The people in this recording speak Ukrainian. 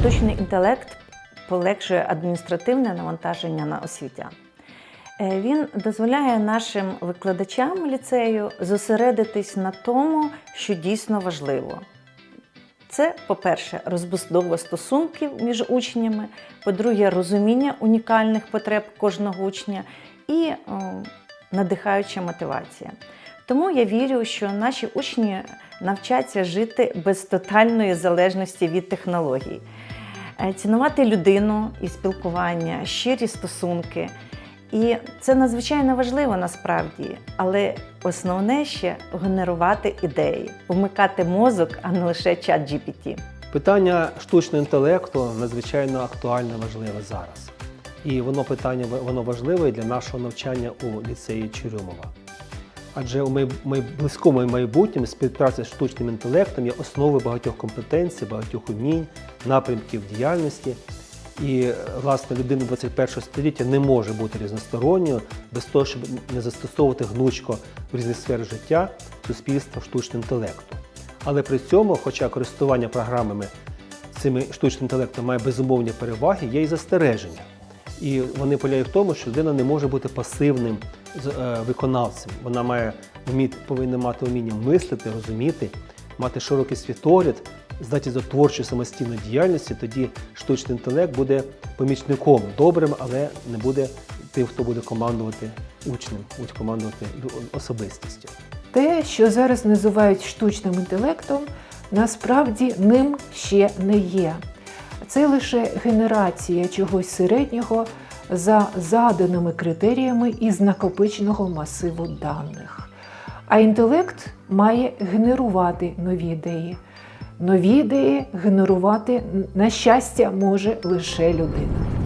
Штучний інтелект полегшує адміністративне навантаження на освітян. Е, Він дозволяє нашим викладачам ліцею зосередитись на тому, що дійсно важливо. Це, по-перше, розбудова стосунків між учнями, по-друге, розуміння унікальних потреб кожного учня і о, надихаюча мотивація. Тому я вірю, що наші учні навчаться жити без тотальної залежності від технологій, Е, цінувати людину і спілкування, щирі стосунки. І це надзвичайно важливо насправді, але основне ще генерувати ідеї, вмикати мозок, а не лише чат GPT. Питання штучного інтелекту надзвичайно актуальне, важливе зараз. І воно питання воно важливе для нашого навчання у ліцеї Чурюмова. Адже у близькому майбутньому співпраця з штучним інтелектом є основою багатьох компетенцій, багатьох умінь, напрямків діяльності. І власне людина 21 століття не може бути різносторонньою без того, щоб не застосовувати гнучко в різних сферах життя суспільства штучного інтелекту. Але при цьому, хоча користування програмами цими штучним інтелектом має безумовні переваги, є і застереження. І вони полягають в тому, що людина не може бути пасивним е, виконавцем. Вона має вміти, повинна мати вміння мислити, розуміти, мати широкий світогляд, здатність до творчої самостійної діяльності. Тоді штучний інтелект буде помічником добрим, але не буде тим, хто буде командувати учнем, буде командувати особистістю. Те, що зараз називають штучним інтелектом, насправді ним ще не є. Це лише генерація чогось середнього за заданими критеріями із накопиченого масиву даних. А інтелект має генерувати нові ідеї. Нові ідеї генерувати, на щастя, може лише людина.